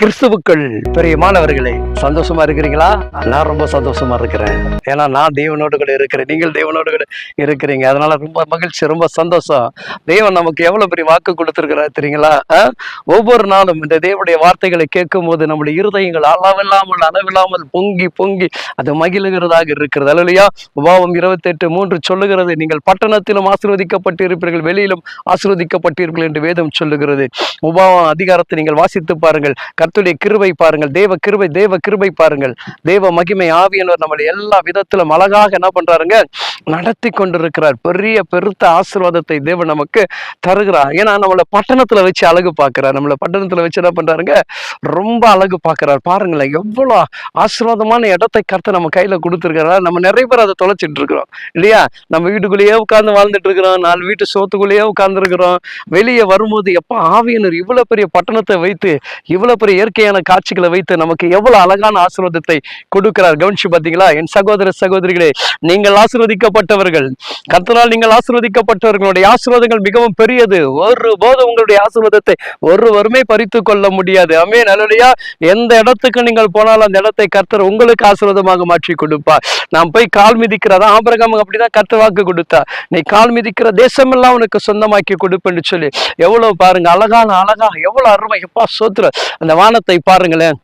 கிறிஸ்துவுக்கள் மாட்டேன் பிரியமானவர்களே சந்தோஷமா இருக்கிறீங்களா? நான் ரொம்ப சந்தோஷமா இருக்கிறேன். ஏன்னா நான் தேவனோடு கூட இருக்கிறேன். நீங்கள் தேவனோடு கூட இருக்கிறீங்க. அதனால ரொம்ப மகிழ்ச்சி ரொம்ப சந்தோஷம். தேவன் நமக்கு எவ்வளவு பெரிய வாக்கு கொடுத்திருக்கிறார் தெரியுங்களா? ஒவ்வொரு நாளும் இந்த தேவனுடைய வார்த்தைகளை கேட்கும் போது நம்முடைய இருதயங்கள் அளவில்லாமல் அளவில்லாமல் பொங்கி பொங்கி அது மகிழுகிறதாக இருக்கிறது. அல்லையா உபாவம் இருபத்தெட்டு மூன்று சொல்லுகிறது நீங்கள் பட்டணத்திலும் ஆசீர்வதிக்கப்பட்டு இருப்பீர்கள் வெளியிலும் ஆசீர்வதிக்கப்பட்டீர்கள் என்று வேதம் சொல்லுகிறது. உபாவம் அதிகாரத்தை நீங்கள் வாசித்து பாருங்கள். கர்த்துடைய கிருபை பாருங்கள். தேவ கிருபை தேவ கிருபை பாருங்கள். தேவ மகிமை ஆவியனவர் நம்மளை எல்லா விதத்திலும் அழகாக என்ன பண்றாருங்க? நடத்தி கொண்டிருக்கிறார். பெரிய பெருத்த ஆசீர்வாதத்தை தேவன் நமக்கு தருகிறார். ஏன்னா நம்மளை பட்டணத்துல வச்சு அழகு பார்க்கிறார். நம்மளை பட்டணத்துல வச்சு என்ன பண்றாருங்க? ரொம்ப அழகு பார்க்கிறார். பாருங்களேன் எவ்வளோ ஆசீர்வாதமான இடத்தை கருத்தை நம்ம கையில கொடுத்துருக்கிறார். நம்ம நிறைய பேர் அதை தொலைச்சிட்டு இருக்கிறோம். இல்லையா? நம்ம வீட்டுக்குள்ளேயே உட்கார்ந்து வாழ்ந்துட்டு இருக்கிறோம். நாலு வீட்டு சோத்துக்குள்ளேயே உட்கார்ந்து இருக்கிறோம் வெளியே வரும்போது எப்போ ஆவியனர் இவ்வளவு பெரிய பட்டணத்தை வைத்து இவ்வளவு பெரிய இயற்கையான காட்சிகளை வைத்து நமக்கு எவ்வளவு அழகான ஆசீர்வாதத்தை கொடுக்கிறார். கவனிச்சு பாத்தீங்களா என் சகோதர சகோதரிகளே நீங்கள் ஆசீர்வதிக்கப்பட்டவர்கள். கத்தனால் நீங்கள் ஆசீர்வதிக்கப்பட்டவர்களுடைய ஆசீர்வாதங்கள் மிகவும் பெரியது. ஒரு போதும் உங்களுடைய ஆசீர்வாதத்தை ஒருவருமே பறித்து கொள்ள முடியாது. அமே நல்லலையா எந்த இடத்துக்கு நீங்கள் போனாலும் அந்த இடத்தை கர்த்தர் உங்களுக்கு ஆசீர்வாதமாக மாற்றி கொடுப்பார். நான் போய் கால் மிதிக்கிறதா? ஆபரகம் அப்படிதான் கர்த்தர் வாக்கு கொடுத்தா நீ கால் மிதிக்கிற தேசமெல்லாம் உனக்கு சொந்தமாக்கி கொடுப்பேன்னு சொல்லி. எவ்வளவு பாருங்க. அழகான அழகா எவ்வளவு அருமை. எப்பா சோத்துற அந்த வானத்தை பாருங்களேன்.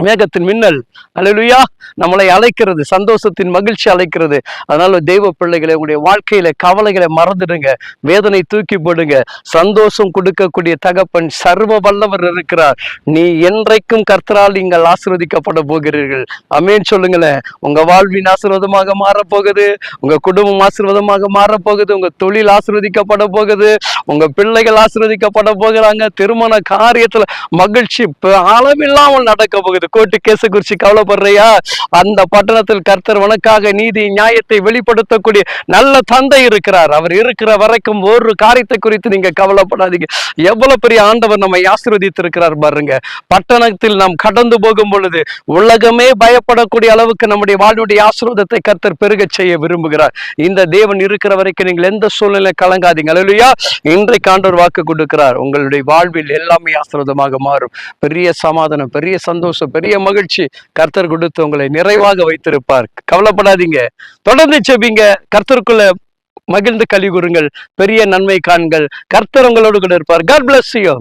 மேகத்தின் மின்னல். அலலுயா நம்மளை அழைக்கிறது. சந்தோஷத்தின் மகிழ்ச்சி அழைக்கிறது. அதனால தெய்வ பிள்ளைகளை உங்களுடைய வாழ்க்கையில கவலைகளை மறந்துடுங்க. வேதனை தூக்கி போடுங்க. சந்தோஷம் கொடுக்கக்கூடிய தகப்பன் சர்வ வல்லவர் இருக்கிறார். நீ என்றைக்கும் கர்த்தரால் நீங்கள் ஆசீர்வதிக்கப்பட போகிறீர்கள். அமேன். சொல்லுங்களேன். உங்க வாழ்வின் ஆசீர்வாதமாக மாறப்போகுது. உங்க குடும்பம் ஆசீர்வாதமாக மாறப்போகுது. உங்க தொழில் ஆசீர்வதிக்கப்பட போகுது. உங்க பிள்ளைகள் ஆசீர்வதிக்கப்பட போகிறாங்க. திருமண காரியத்துல மகிழ்ச்சி அளவில்லாமல் நடக்க போகுது. கோர்ட்டு கேஸ குறிச்சு கவலைப்படுறியா? அந்த பட்டணத்தில் கர்த்தர் உனக்காக நீதி நியாயத்தை வெளிப்படுத்தக்கூடிய நல்ல தந்தை இருக்கிறார். அவர் இருக்கிற வரைக்கும் ஒரு காரியத்தை குறித்து நீங்க கவலைப்படாதீங்க. எவ்வளவு பெரிய ஆண்டவர் நம்மை ஆசீர்வதித்திருக்கிறார் பாருங்க. பட்டணத்தில் நாம் கடந்து போகும் பொழுது உலகமே பயப்படக்கூடிய அளவுக்கு நம்முடைய வாழ்வுடைய ஆசீர்வாதத்தை கர்த்தர் பெருக செய்ய விரும்புகிறார். இந்த தேவன் இருக்கிற வரைக்கும் நீங்கள் எந்த சூழ்நிலை கலங்காதீங்க. அல்லேலூயா இன்றைக்கு ஆண்டவர் வாக்கு கொடுக்கிறார். உங்களுடைய வாழ்வில் எல்லாமே ஆசீர்வாதமாக மாறும். பெரிய சமாதானம் பெரிய சந்தோஷம். பெரிய மகிழ்ச்சி கர்த்தர் கொடுத்து உங்களை நிறைவாக வைத்திருப்பார். கவலைப்படாதீங்க. தொடர்ந்து செபிங்க கர்த்தருக்குள்ள மகிழ்ந்து கழிவுறுங்கள். பெரிய நன்மை காண்கள். கர்த்தர் உங்களோடு கூட இருப்பார். God bless you